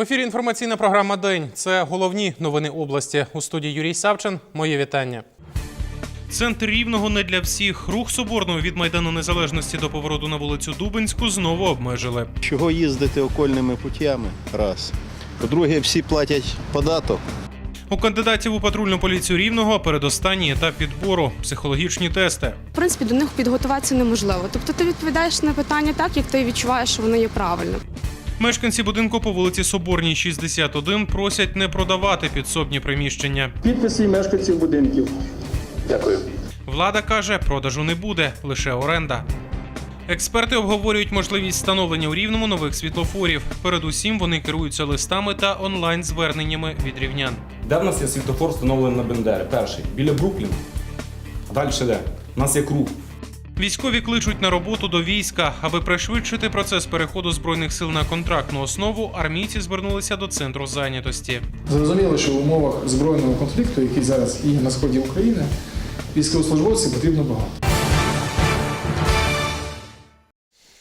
В ефірі інформаційна програма День. Це головні новини області. У студії Юрій Савчин. Моє вітання. Центр рівного не для всіх. Рух соборного від майдану незалежності до повороту на вулицю Дубинську знову обмежили. Чого їздити окольними путями? Раз. По-друге, всі платять податок. У кандидатів у патрульну поліцію рівного передостанній етап підбору психологічні тести. В принципі, до них підготуватися неможливо. Тобто ти відповідаєш на питання так, як ти відчуваєш, що воно є правильним. Мешканці будинку по вулиці Соборній, 61 просять не продавати підсобні приміщення. Підписи мешканців будинків. Дякую. Влада каже, продажу не буде, лише оренда. Експерти обговорюють можливість встановлення у рівному нових світлофорів. Передусім вони керуються листами та онлайн-зверненнями від рівнян. Де в нас є світлофор встановлений на Бендери? Перший біля Бруклін. А далі де? У нас є круг. Військові кличуть на роботу до війська, аби пришвидшити процес переходу збройних сил на контрактну основу. Армійці звернулися до центру зайнятості. Зрозуміло, що в умовах збройного конфлікту, який зараз і на сході України, військовослужбовців потрібно багато.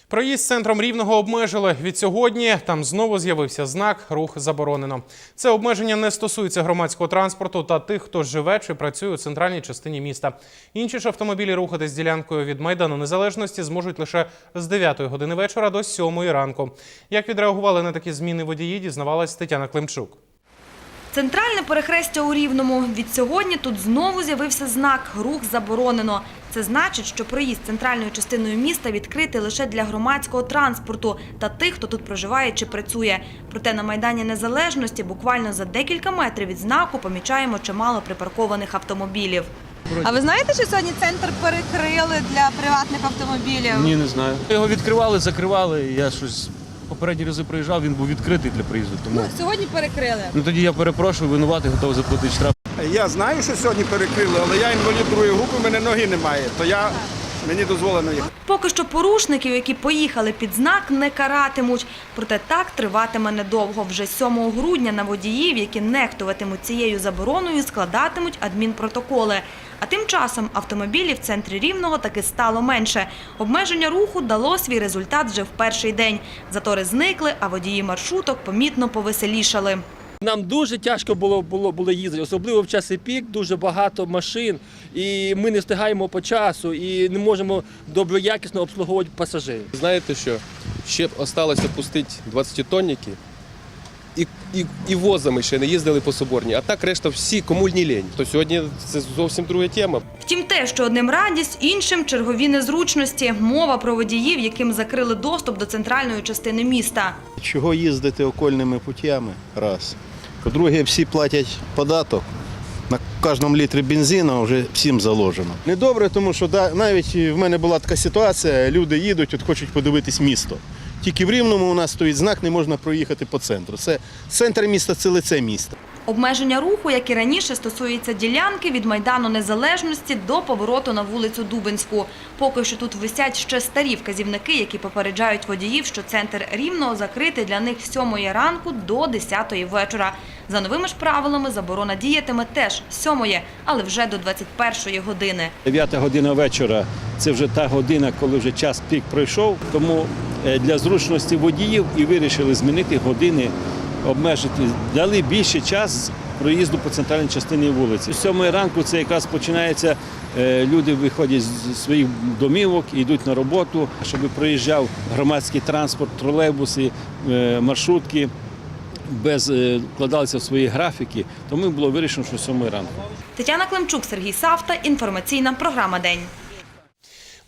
Проїзд центром рівного обмежили. Від сьогодні там знову з'явився знак Рух заборонено. Це обмеження не стосується громадського транспорту та тих, хто живе чи працює у центральній частині міста. Інші ж автомобілі рухатись ділянкою від майдану незалежності зможуть лише з 9 години вечора до 7 ранку. Як відреагували на такі зміни водії, дізнавалась Тетяна Климчук. Центральне перехрестя у Рівному. Від сьогодні тут знову з'явився знак «Рух заборонено». Це значить, що проїзд центральною частиною міста відкритий лише для громадського транспорту та тих, хто тут проживає чи працює. Проте на Майдані Незалежності буквально за декілька метрів від знаку помічаємо чимало припаркованих автомобілів. А ви знаєте, що сьогодні центр перекрили для приватних автомобілів? Ні, не знаю. Його відкривали, закривали. Я щось попередні рази приїжджав, він був відкритий для приїзду. Тому Ну, сьогодні перекрили. ну тоді я перепрошую, винуватий, готовий заплатити штраф. Я знаю, що сьогодні перекрили, але я інвалід другої групи, в мене ноги немає, то я мені дозволено їхати. Поки що порушників, які поїхали під знак, не каратимуть. Проте так триватиме недовго. Вже 7 грудня на водіїв, які нехтуватимуть цією забороною, складатимуть адмінпротоколи. А тим часом автомобілів в центрі Рівного таки стало менше. Обмеження руху дало свій результат вже в перший день. Затори зникли, а водії маршруток помітно повеселішали. Нам дуже тяжко було, було, було їздити, особливо в часи пік, дуже багато машин, і ми не встигаємо по часу і не можемо доброякісно обслуговувати пасажирів. Знаєте що? Ще осталося пустити 20-тонники і, і, і возами ще не їздили по Соборній. А так решта всі комульні лінь. То сьогодні це зовсім друга тема. Втім, те, що одним радість, іншим чергові незручності. Мова про водіїв, яким закрили доступ до центральної частини міста. Чого їздити окольними путями? Раз. По-друге, всі платять податок. На кожному літрі бензину вже всім заложено. Недобре, тому що да, навіть в мене була така ситуація, люди їдуть, от хочуть подивитись місто. Тільки в Рівному у нас стоїть знак, не можна проїхати по центру. Це центр міста, це лице міста. Обмеження руху, як і раніше, стосується ділянки від Майдану Незалежності до повороту на вулицю Дубинську. Поки що тут висять ще старі вказівники, які попереджають водіїв, що центр Рівного закритий для них з 7 ранку до 10 вечора. За новими ж правилами заборона діятиме теж з 7, але вже до 21 години. 9 година вечора це вже та година, коли вже час пік пройшов. Тому е, для зручності водіїв і вирішили змінити години, обмежити, дали більше час проїзду по центральній частині вулиці. З 7 ранку це якраз починається. е, Люди виходять з своїх домівок, йдуть на роботу, щоб проїжджав громадський транспорт, тролейбуси, е, маршрутки. Без е, вкладалися в свої графіки, тому було вирішено, що 7 ранку. Тетяна Климчук, Сергій Савта. Інформаційна програма День.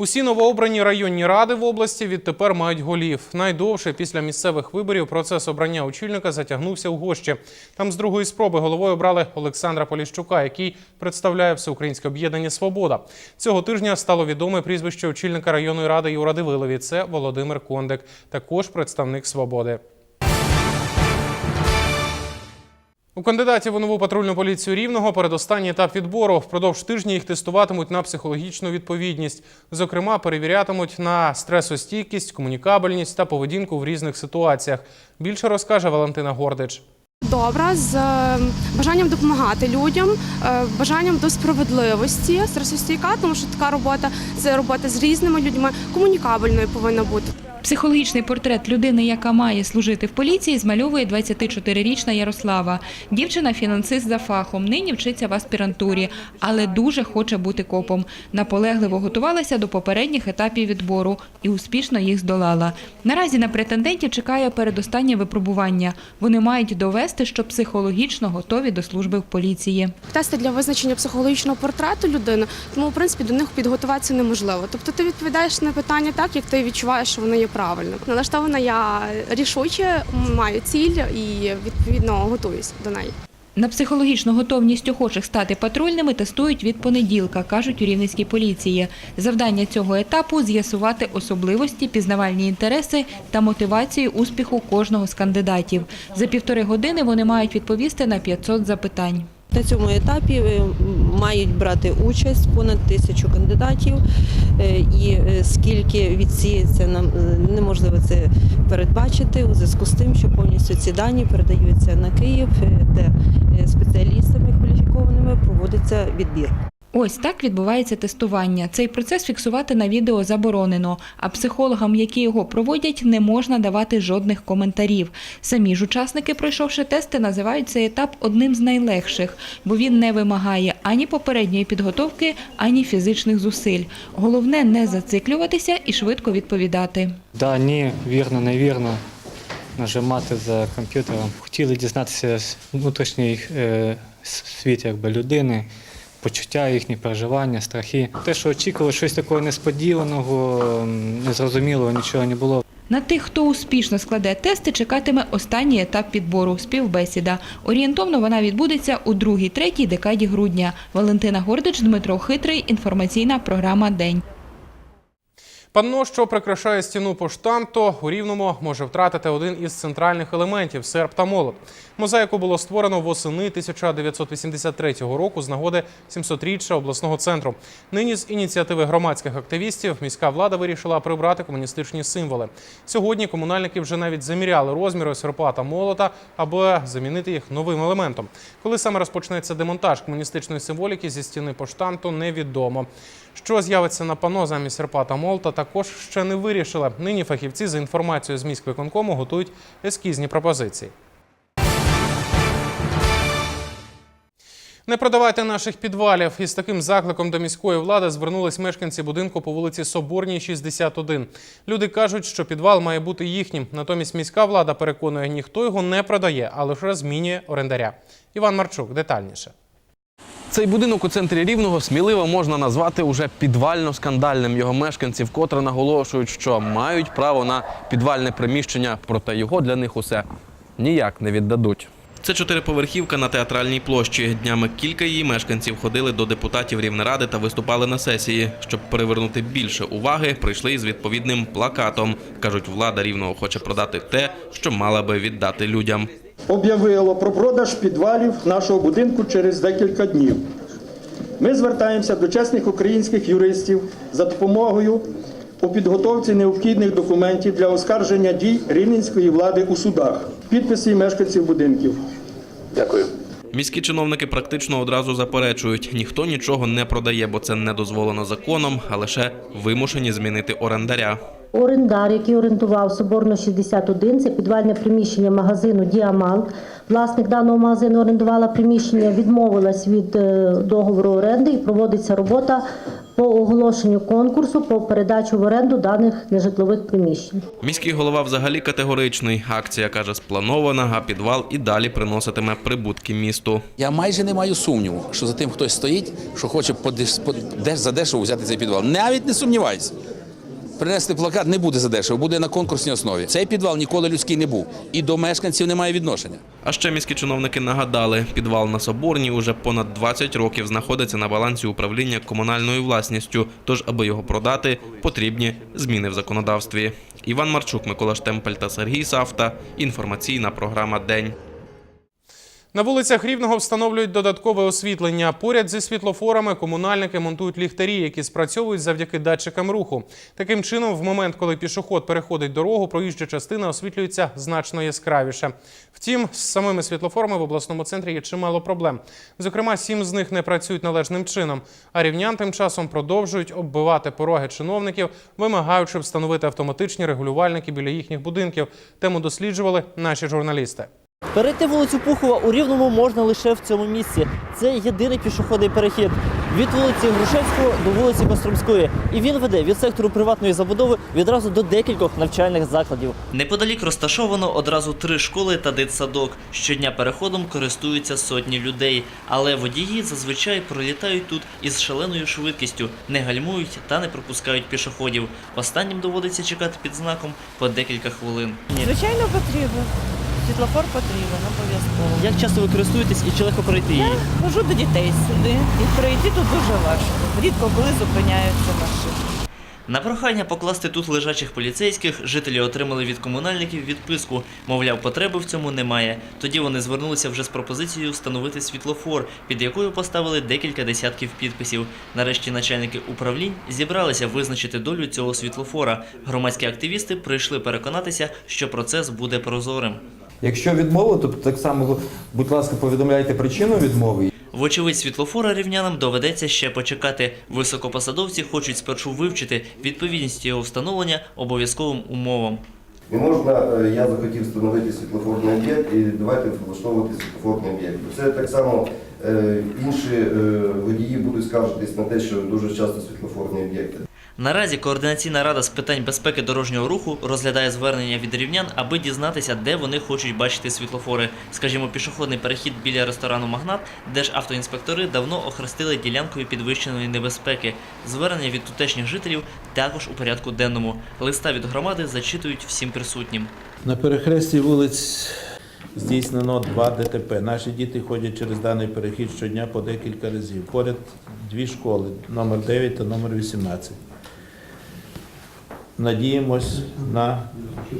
Усі новообрані районні ради в області відтепер мають голів. Найдовше після місцевих виборів процес обрання очільника затягнувся у гощі. Там з другої спроби головою обрали Олександра Поліщука, який представляє всеукраїнське об'єднання Свобода. Цього тижня стало відоме прізвище очільника районної ради Юра Дивилові. Це Володимир Кондик, також представник свободи. У кандидатів у нову патрульну поліцію рівного передостанній етап відбору. Впродовж тижня їх тестуватимуть на психологічну відповідність. Зокрема, перевірятимуть на стресостійкість, комунікабельність та поведінку в різних ситуаціях. Більше розкаже Валентина Гордич. Добра з е, бажанням допомагати людям, е, бажанням до справедливості, стресостійка, тому що така робота це робота з різними людьми, комунікабельною повинна бути. Психологічний портрет людини, яка має служити в поліції, змальовує 24-річна Ярослава. Дівчина фінансист за фахом, нині вчиться в аспірантурі, але дуже хоче бути копом. Наполегливо готувалася до попередніх етапів відбору і успішно їх здолала. Наразі на претендентів чекає передостаннє випробування. Вони мають довести, що психологічно готові до служби в поліції. Тести для визначення психологічного портрету людини, тому в принципі до них підготуватися неможливо. Тобто ти відповідаєш на питання так, як ти відчуваєш, що воно є правильно. Налаштована я рішуче, маю ціль і відповідно готуюсь до неї. На психологічну готовність охочих стати патрульними тестують від понеділка, кажуть у Рівненській поліції. Завдання цього етапу – з'ясувати особливості, пізнавальні інтереси та мотивацію успіху кожного з кандидатів. За півтори години вони мають відповісти на 500 запитань. На цьому етапі е, мають брати участь понад тисячу кандидатів, е, і е, скільки відсіється, нам е, неможливо це передбачити у зв'язку з тим, що повністю ці дані передаються на Київ, де спеціалістами кваліфікованими проводиться відбір. Ось так відбувається тестування. Цей процес фіксувати на відео заборонено, а психологам, які його проводять, не можна давати жодних коментарів. Самі ж учасники, пройшовши тести, називають цей етап одним з найлегших, бо він не вимагає ані попередньої підготовки, ані фізичних зусиль. Головне не зациклюватися і швидко відповідати. Да, ні, вірно, невірно. Нажимати за комп'ютером. Хотіли дізнатися внутрішній е, світ якби, людини, почуття їхні переживання, страхи. Те, що очікували щось такого несподіваного, незрозумілого, нічого не було. На тих, хто успішно складе тести, чекатиме останній етап підбору співбесіда. Орієнтовно вона відбудеться у другій-третій декаді грудня. Валентина Гордич, Дмитро Хитрий. Інформаційна програма День. Панно, що прикрашає стіну поштамту, у Рівному може втратити один із центральних елементів серп та молот. Мозаїку було створено восени 1983 року з нагоди 700-річчя обласного центру. Нині з ініціативи громадських активістів міська влада вирішила прибрати комуністичні символи. Сьогодні комунальники вже навіть заміряли розміри серпа та молота, аби замінити їх новим елементом. Коли саме розпочнеться демонтаж комуністичної символіки зі стіни поштамту, невідомо. Що з'явиться на пано замість серпа та молота, також ще не вирішили. Нині фахівці за інформацією з міськвиконкому готують ескізні пропозиції. Не продавайте наших підвалів. Із таким закликом до міської влади звернулись мешканці будинку по вулиці Соборній, 61. Люди кажуть, що підвал має бути їхнім. Натомість міська влада переконує, ніхто його не продає, а лише змінює орендаря. Іван Марчук детальніше. Цей будинок у центрі Рівного сміливо можна назвати уже підвально-скандальним. Його мешканці вкотре наголошують, що мають право на підвальне приміщення, проте його для них усе ніяк не віддадуть. Це чотириповерхівка на театральній площі. Днями кілька її мешканців ходили до депутатів Рівнеради та виступали на сесії. Щоб перевернути більше уваги, прийшли із відповідним плакатом. кажуть, влада рівного хоче продати те, що мала би віддати людям. об'явило про продаж підвалів нашого будинку через декілька днів. Ми звертаємося до чесних українських юристів за допомогою у підготовці необхідних документів для оскарження дій рівненської влади у судах. Підписи мешканців будинків. Дякую. Міські чиновники практично одразу заперечують, ніхто нічого не продає, бо це не дозволено законом, а лише вимушені змінити орендаря. Орендар, який орендував Соборно 61, це підвальне приміщення магазину Діамант. Власник даного магазину орендувала приміщення, відмовилась від е, договору оренди і проводиться робота по оголошенню конкурсу по передачу в оренду даних нежитлових приміщень. Міський голова взагалі категоричний. Акція каже, спланована, а підвал і далі приноситиме прибутки місту. Я майже не маю сумніву, що за тим хтось стоїть, що хоче подеш, подеш, задешево взяти цей підвал. Навіть не сумнівайся. Принести плакат не буде задешево, буде на конкурсній основі. Цей підвал ніколи людський не був. І до мешканців немає відношення. А ще міські чиновники нагадали, підвал на Соборній уже понад 20 років знаходиться на балансі управління комунальною власністю. Тож, аби його продати, потрібні зміни в законодавстві. Іван Марчук, Микола Штемпель та Сергій Савта. Інформаційна програма День. На вулицях Рівного встановлюють додаткове освітлення. Поряд зі світлофорами комунальники монтують ліхтарі, які спрацьовують завдяки датчикам руху. Таким чином, в момент, коли пішоход переходить дорогу, проїжджа частина освітлюється значно яскравіше. Втім, з самими світлофорами в обласному центрі є чимало проблем. Зокрема, сім з них не працюють належним чином. А рівнян тим часом продовжують оббивати пороги чиновників, вимагаючи встановити автоматичні регулювальники біля їхніх будинків. Тему досліджували наші журналісти. Перейти вулицю Пухова у Рівному можна лише в цьому місці. Це єдиний пішохідний перехід від вулиці Грушевського до вулиці Костромської. І він веде від сектору приватної забудови відразу до декількох навчальних закладів. Неподалік розташовано одразу три школи та дитсадок. Щодня переходом користуються сотні людей, але водії зазвичай пролітають тут із шаленою швидкістю, не гальмують та не пропускають пішоходів. Останнім доводиться чекати під знаком по декілька хвилин. Звичайно, потрібен. Світлофор потрібен, обов'язково. Як часто ви користуєтесь і чи легко пройти її? Хожу до дітей сюди. І пройти тут дуже важко. Рідко коли зупиняються машини. На прохання покласти тут лежачих поліцейських жителі отримали від комунальників відписку. Мовляв, потреби в цьому немає. Тоді вони звернулися вже з пропозицією встановити світлофор, під якою поставили декілька десятків підписів. Нарешті начальники управлінь зібралися визначити долю цього світлофора. Громадські активісти прийшли переконатися, що процес буде прозорим. Якщо відмова, то так само, будь ласка, повідомляйте причину відмови. Вочевидь, світлофора рівнянам доведеться ще почекати. Високопосадовці хочуть спершу вивчити відповідність його встановлення обов'язковим умовам. Не можна, е, я захотів встановити світлофорний об'єкт і давайте влаштовувати світлофорний об'єкт. Це так само е, інші е, водії будуть скаржитись на те, що дуже часто світлофорні об'єкти. Наразі координаційна рада з питань безпеки дорожнього руху розглядає звернення від рівнян, аби дізнатися, де вони хочуть бачити світлофори. Скажімо, пішохідний перехід біля ресторану Магнат, де ж автоінспектори давно охрестили ділянкою підвищеної небезпеки. Звернення від тутешніх жителів також у порядку денному. Листа від громади зачитують всім присутнім. На перехресті вулиць здійснено два ДТП. Наші діти ходять через даний перехід щодня по декілька разів. Поряд дві школи, номер 9 та номер 18. Надіємось на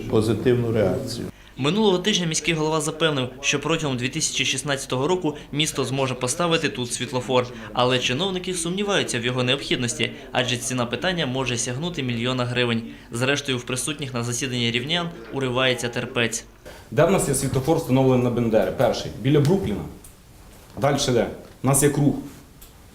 позитивну реакцію. Минулого тижня міський голова запевнив, що протягом 2016 року місто зможе поставити тут світлофор, але чиновники сумніваються в його необхідності, адже ціна питання може сягнути мільйона гривень. Зрештою, в присутніх на засіданні рівнян уривається терпець. Де в нас є світлофор встановлений на Бендери? Перший біля Брукліна. Далі де? У нас є круг.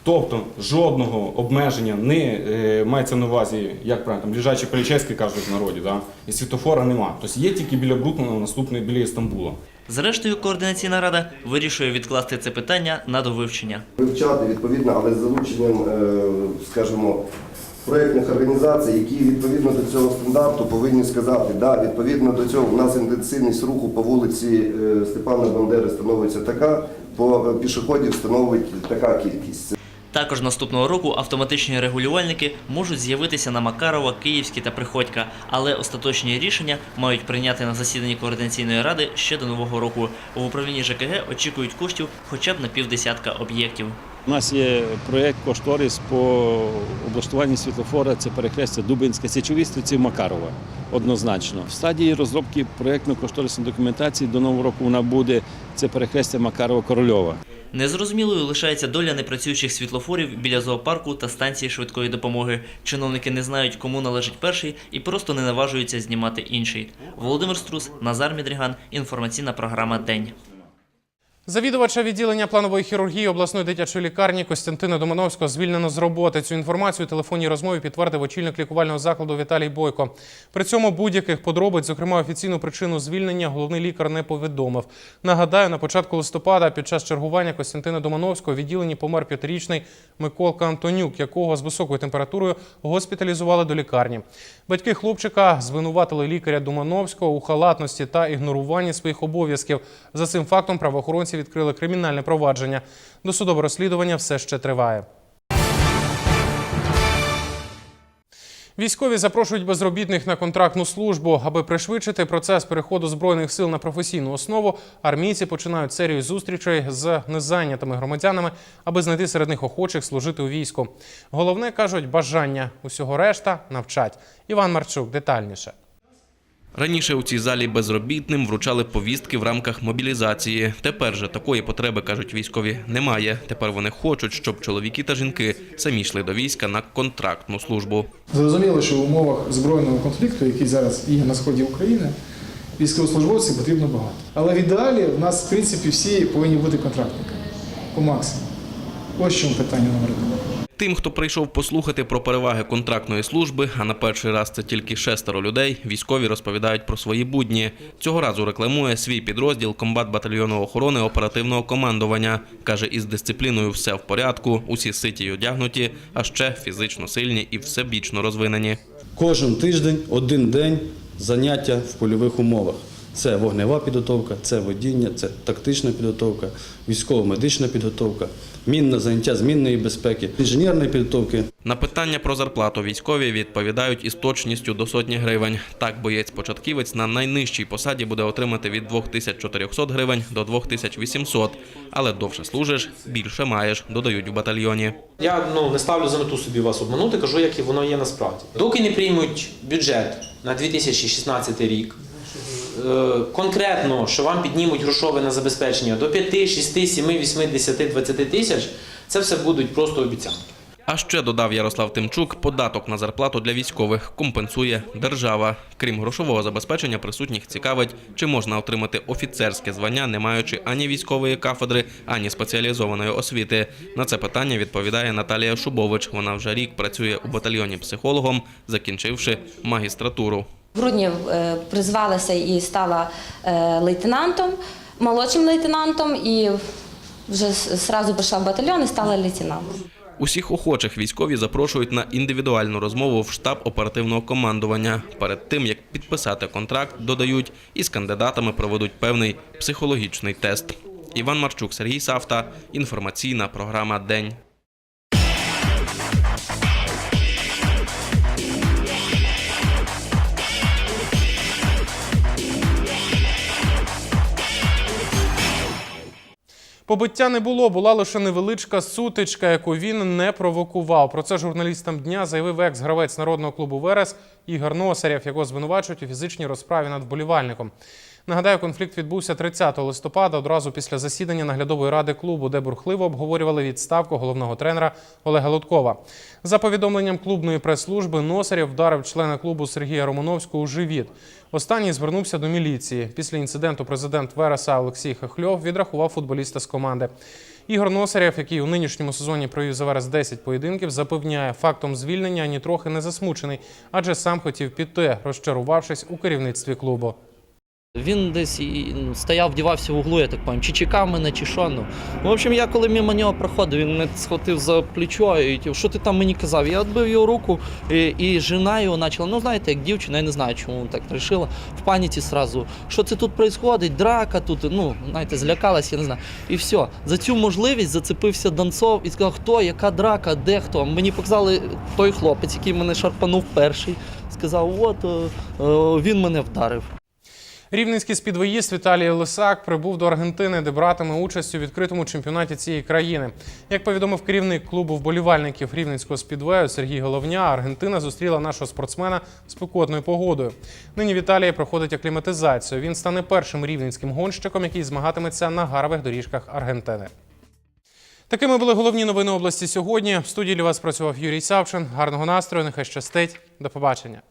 Тобто жодного обмеження не е, мається на увазі, як правильно, там лежачі поліцейські кажуть в народі, да? і світлофора нема. Тобто є тільки біля Брукліна, наступний біля Істамбула. Зрештою, координаційна рада вирішує відкласти це питання на довивчення. Вивчати відповідно, але з залученням, е, скажімо, проєктних організацій, які відповідно до цього стандарту повинні сказати, да, відповідно до цього у нас інтенсивність руху по вулиці е, Степана Бандери становиться така, по е, пішоходів становить така кількість. Також наступного року автоматичні регулювальники можуть з'явитися на Макарова, Київський та Приходька, але остаточні рішення мають прийняти на засіданні координаційної ради ще до нового року. В управлінні ЖКГ очікують коштів хоча б на півдесятка об'єктів. У нас є проєкт кошторис по облаштуванню світлофора. Це перехрестя Дубинська Січовістриців Макарова. Однозначно. В стадії розробки проєктно-кошторисної документації до нового року вона буде це перехрестя Макарова Корольова. Незрозумілою лишається доля непрацюючих світлофорів біля зоопарку та станції швидкої допомоги. Чиновники не знають, кому належить перший, і просто не наважуються знімати інший. Володимир Струс, Назар Мідріган. Інформаційна програма День. Завідувача відділення планової хірургії обласної дитячої лікарні Костянтина Домановського звільнено з роботи. Цю інформацію у телефонній розмові підтвердив очільник лікувального закладу Віталій Бойко. При цьому будь-яких подробиць, зокрема офіційну причину звільнення, головний лікар не повідомив. Нагадаю, на початку листопада під час чергування Костянтина Домановського у відділенні помер п'ятирічний Миколка Антонюк, якого з високою температурою госпіталізували до лікарні. Батьки хлопчика звинуватили лікаря Домановського у халатності та ігноруванні своїх обов'язків. За цим фактом правоохоронці відкрили кримінальне провадження. Досудове розслідування все ще триває. Військові запрошують безробітних на контрактну службу. Аби пришвидшити процес переходу збройних сил на професійну основу, армійці починають серію зустрічей з незайнятими громадянами, аби знайти серед них охочих служити у війську. Головне кажуть бажання. Усього решта навчать. Іван Марчук детальніше. Раніше у цій залі безробітним вручали повістки в рамках мобілізації. Тепер же такої потреби, кажуть військові, немає. Тепер вони хочуть, щоб чоловіки та жінки самі йшли до війська на контрактну службу. Зрозуміло, що в умовах збройного конфлікту, який зараз є на сході України, військовослужбовців потрібно багато. Але в ідеалі в нас, в принципі, всі повинні бути контрактниками по максимуму. Ось чому питання номер один. Тим, хто прийшов послухати про переваги контрактної служби, а на перший раз це тільки шестеро людей, військові розповідають про свої будні. Цього разу рекламує свій підрозділ комбат батальйону охорони оперативного командування. Каже, із дисципліною все в порядку, усі ситі й одягнуті, а ще фізично сильні і всебічно розвинені. Кожен тиждень один день заняття в польових умовах. Це вогнева підготовка, це водіння, це тактична підготовка, військово-медична підготовка, мінне заняття з мінної безпеки, інженерної підготовки. На питання про зарплату військові відповідають із точністю до сотні гривень. Так, боєць-початківець на найнижчій посаді буде отримати від 2400 гривень до 2800. Але довше служиш, більше маєш, додають в батальйоні. Я ну не ставлю за мету собі вас обманути, кажу, як і воно є насправді. Доки не приймуть бюджет на 2016 рік. Е, Конкретно, що вам піднімуть грошове на забезпечення до 5, 6, 7, 8, 10, 20 тисяч, це все будуть просто обіцянки. А ще додав Ярослав Тимчук, податок на зарплату для військових компенсує держава. Крім грошового забезпечення, присутніх цікавить, чи можна отримати офіцерське звання, не маючи ані військової кафедри, ані спеціалізованої освіти. На це питання відповідає Наталія Шубович. Вона вже рік працює у батальйоні психологом, закінчивши магістратуру. Грудні е, призвалася і стала е, лейтенантом, молодшим лейтенантом, і вже зразу прийшла в батальйон і стала лейтенантом. Усіх охочих військові запрошують на індивідуальну розмову в штаб оперативного командування. Перед тим як підписати контракт, додають із кандидатами проведуть певний психологічний тест. Іван Марчук, Сергій Савта. Інформаційна програма День. Побиття не було, була лише невеличка сутичка, яку він не провокував. Про це журналістам дня заявив екс-гравець народного клубу Верес Ігор Носарєв, якого звинувачують у фізичній розправі над вболівальником. Нагадаю, конфлікт відбувся 30 листопада, одразу після засідання наглядової ради клубу, де бурхливо обговорювали відставку головного тренера Олега Луткова. За повідомленням клубної прес-служби, Носарєв вдарив члена клубу Сергія Романовського у живіт. Останній звернувся до міліції. Після інциденту президент Вереса Олексій Хохльов відрахував футболіста з команди. Ігор Носарєв, який у нинішньому сезоні провів за Верес 10 поєдинків, запевняє, фактом звільнення нітрохи не засмучений, адже сам хотів піти, розчарувавшись у керівництві клубу. Він десь стояв, вдівався в углу, я так пам'ятаю, чи чекав мене, чи що. Ну. В общем, я коли мимо нього проходив, він мене схватив за плечо і що ти там мені казав? Я відбив його руку, і, і жена його почала, ну знаєте, як дівчина, я не знаю, чому так вирішила, в паніці сразу. Що це тут відбувається? Драка тут, ну, знаєте, злякалась, я не знаю. І все. За цю можливість зацепився Донцов і сказав, хто, яка драка, де хто. Мені показали той хлопець, який мене шарпанув перший. Сказав, от е, е, він мене вдарив. Рівненський спідвоїст Віталій Лисак прибув до Аргентини, де братиме участь у відкритому чемпіонаті цієї країни. Як повідомив керівник клубу вболівальників Рівненського спідвею Сергій Головня, Аргентина зустріла нашого спортсмена спекотною погодою. Нині Віталій проходить акліматизацію. Він стане першим рівненським гонщиком, який змагатиметься на гарових доріжках Аргентини. Такими були головні новини області сьогодні. В студії для вас працював Юрій Савчин. Гарного настрою, нехай щастить. До побачення.